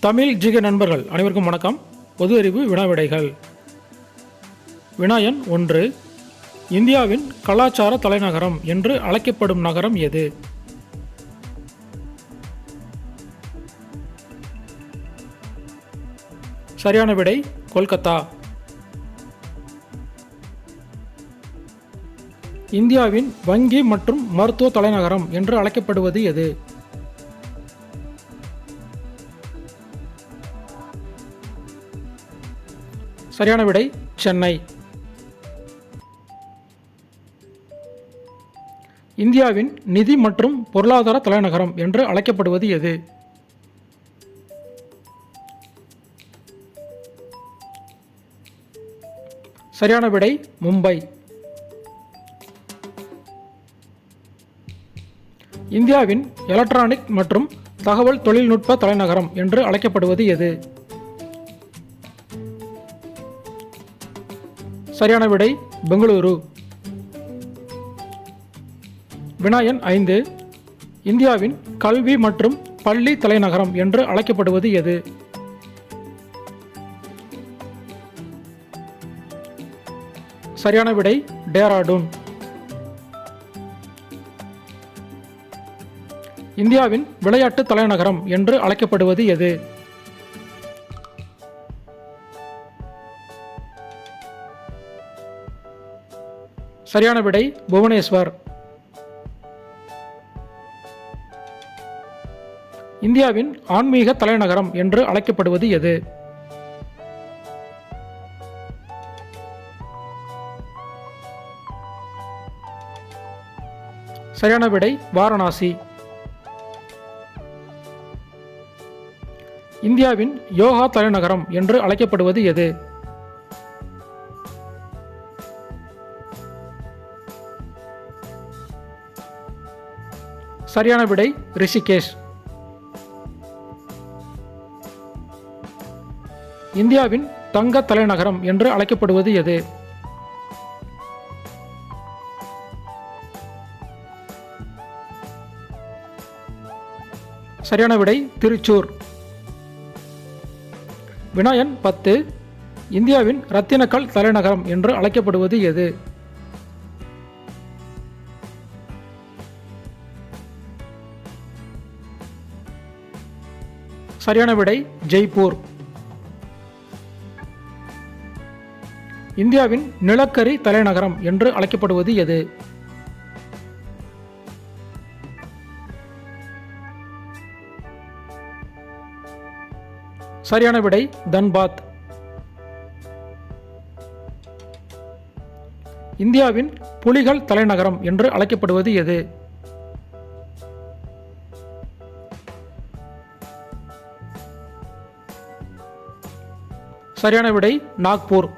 தமிழ் ஜிக நண்பர்கள் அனைவருக்கும் வணக்கம். பொது அறிவு வினாவிடைகள் வினாயன் ஒன்று. இந்தியாவின் கலாச்சார தலைநகரம் என்று அழைக்கப்படும் நகரம் எது? சரியான விடை கொல்கத்தா. இந்தியாவின் வங்கி மற்றும் மருத்துவ தலைநகரம் என்று அழைக்கப்படுவது எது? சரியான விடை சென்னை. இந்தியாவின் நிதி மற்றும் பொருளாதார தலைநகரம் என்று அழைக்கப்படுவது எது? சரியான விடை மும்பை. இந்தியாவின் எலக்ட்ரானிக் மற்றும் தகவல் தொழில்நுட்ப தலைநகரம் என்று அழைக்கப்படுவது எது? சரியான விடை பெங்களூரு. வினாயன் ஐந்து இந்தியாவின் கல்வி மற்றும் பள்ளி தலைநகரம் என்று அழைக்கப்படுவது எது? சரியான விடை டேராடூன். இந்தியாவின் விளையாட்டு தலைநகரம் என்று அழைக்கப்படுவது எது? சரியான விடை புவனேஸ்வர். இந்தியாவின் ஆன்மீக தலைநகரம் என்று அழைக்கப்படுவது எது? சரியான விடை வாரணாசி. இந்தியாவின் யோகா தலைநகரம் என்று அழைக்கப்படுவது எது? சரியான விடை ரிஷிகேஷ். இந்தியாவின் தங்க தலைநகரம் என்று அழைக்கப்படுவது எது? சரியான விடை திருச்சூர். வினாயன் பத்து இந்தியாவின் ரத்தினக்கல் தலைநகரம் என்று அழைக்கப்படுவது எது? சரியான விடை ஜெய்ப்பூர். இந்தியாவின் நிலக்கரி தலைநகரம் என்று அழைக்கப்படுவது எது? சரியான விடை தன்பாத். இந்தியாவின் புலிகள் தலைநகரம் என்று அழைக்கப்படுவது எது? சரியான விடை நாக்பூர்.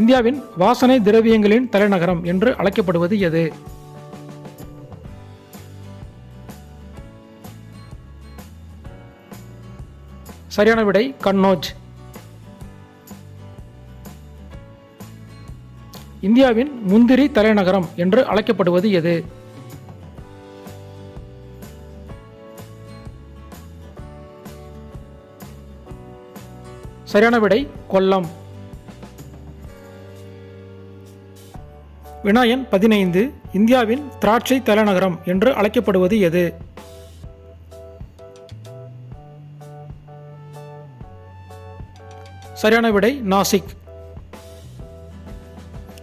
இந்தியாவின் வாசனை திரவியங்களின் தலைநகரம் என்று அழைக்கப்படுவது எது? சரியான விடை கன்னோஜ் இந்தியாவின் முந்திரி தலைநகரம் என்று அழைக்கப்படுவது எது? சரியான விடை கொல்லம். வினாயன் பதினைந்து இந்தியாவின் திராட்சை தலைநகரம் என்று அழைக்கப்படுவது எது? சரியான விடை நாசிக்.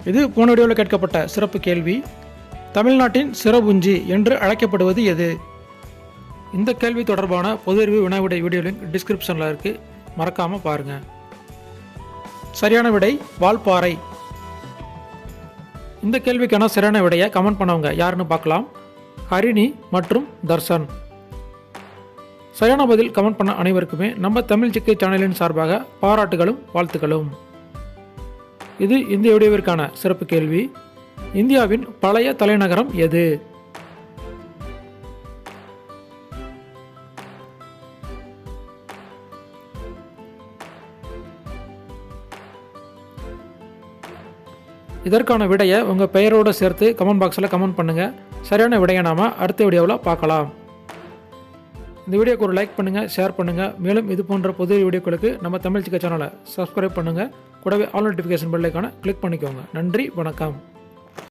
இது போன வீடியோவில் கேட்கப்பட்ட சிறப்பு கேள்வி. தமிழ்நாட்டின் சிறபுஞ்சி என்று அழைக்கப்படுவது எது? இந்த கேள்வி தொடர்பான பொது அறிவு வினாவிடை வீடியோ லிங்க் டிஸ்கிரிப்ஷனில் இருக்குது மறக்காமல் பாருங்கள் சரியான விடை வால்பாறை. இந்த கேள்விக்கான சரியான விடையை கமெண்ட் பண்ணவங்க யாருன்னு பார்க்கலாம். ஹரிணி மற்றும் தர்ஷன். சரியான பதில் கமெண்ட் பண்ண அனைவருக்குமே நம்ம தமிழ் சிக்கை சேனலின் சார்பாக பாராட்டுகளும் வாழ்த்துக்களும். இது இந்த வீடியோவிற்கான சிறப்பு கேள்வி. இந்தியாவின் பழைய தலைநகரம் எது? இதற்கான விடையை உங்கள் பெயரோடு சேர்த்து கமெண்ட் பாக்ஸில் கமெண்ட் பண்ணுங்கள் சரியான விடையை நாம் அடுத்த வீடியோவில் பார்க்கலாம். இந்த வீடியோக்கு ஒரு லைக் பண்ணுங்கள் ஷேர் பண்ணுங்கள் மேலும் இது போன்ற புது வீடியோக்களுக்கு நம்ம தமிழ் சிக்க சேனலை சப்ஸ்கிரைப் பண்ணுங்கள் கூடவே ஆல் நோட்டிஃபிகேஷன் பெல்லைக்கான கிளிக் பண்ணிக்கோங்க. நன்றி வணக்கம்.